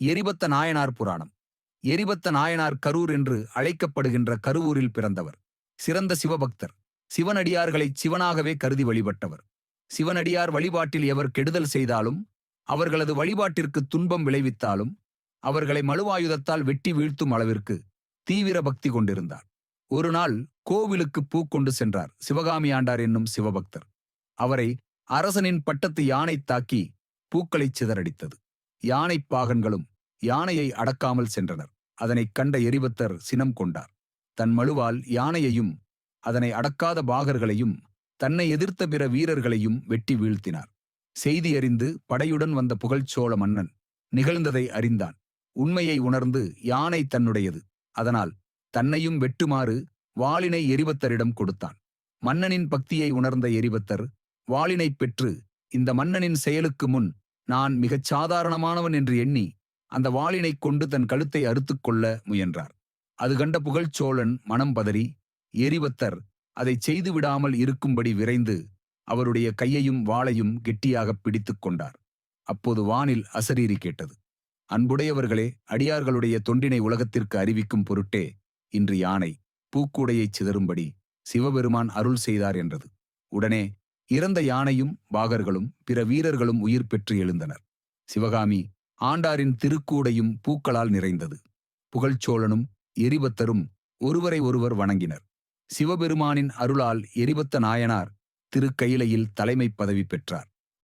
எரிபத்த நாயனார் புராணம். எரிபத்த நாயனார் கரூர் என்று அழைக்கப்படுகின்ற கருவூரில் பிறந்தவர். சிறந்த சிவபக்தர். சிவனடியார்களை சிவனாகவே கருதி வழிபட்டவர். சிவனடியார் வழிபாட்டில் எவர் கெடுதல் செய்தாலும் அவர்களது வழிபாட்டிற்கு துன்பம் விளைவித்தாலும் அவர்களை மலுவாயுதத்தால் வெட்டி வீழ்த்தும் அளவிற்கு தீவிர பக்தி கொண்டிருந்தார். ஒருநாள் கோவிலுக்கு பூ கொண்டு சென்றார் சிவகாமி ஆண்டார் என்னும் சிவபக்தர். அவரை அரசனின் பட்டத்து யானை தாக்கி பூக்களைச் சிதறடித்தது. யானைப் பாகன்களும் யானையை அடக்காமல் சென்றனர். அதனைக் கண்ட எரிபத்தர் சினம் கொண்டார். தன் மழுவால் யானையையும் அதனை அடக்காத பாகர்களையும் தன்னை எதிர்த்த பிற வீரர்களையும் வெட்டி வீழ்த்தினார். செய்தி அறிந்து படையுடன் வந்த புகழ்ச்சோழ மன்னன் நிகழ்ந்ததை அறிந்தான். உண்மையை உணர்ந்து யானை தன்னுடையது. அதனால் தன்னையும் வெட்டுமாறு வாளினை எரிபத்தரிடம் கொடுத்தான். மன்னனின் பக்தியை உணர்ந்த எரிபத்தர் வாளினைப் பெற்று இந்த மன்னனின் செயலுக்கு முன் நான் மிகச் சாதாரணமானவன் என்று எண்ணி அந்த வாளினைக் கொண்டு தன் கழுத்தை அறுத்துக் கொள்ள முயன்றார். அது கண்ட புகழ்ச்சோழன் மனம் பதறி எரிவத்தர் அதைச் செய்து விடாமல் இருக்கும்படி விரைந்து அவருடைய கையையும் வாளையும் கெட்டியாகப் பிடித்துக் கொண்டார். அப்போது வானில் அசரீரி கேட்டது அன்புடையவர்களே அடியார்களுடைய தொண்டினை உலகத்திற்கு அறிவிக்கும் பொருட்டே இன்று யானை பூக்கூடையைச் சிதறும்படி சிவபெருமான் அருள் செய்தார் என்றது. உடனே இறந்த யானையும் பாகர்களும் பிற வீரர்களும் உயிர் பெற்று எழுந்தனர். சிவகாமி ஆண்டாரின் திருக்கூடையும் பூக்களால் நிறைந்தது. புகழ்ச்சோழனும் எரிபத்தரும் ஒருவரை ஒருவர் வணங்கினர். சிவபெருமானின் அருளால் எரிபத்த நாயனார் திருக்கயிலையில் தலைமைப் பதவி பெற்றார்.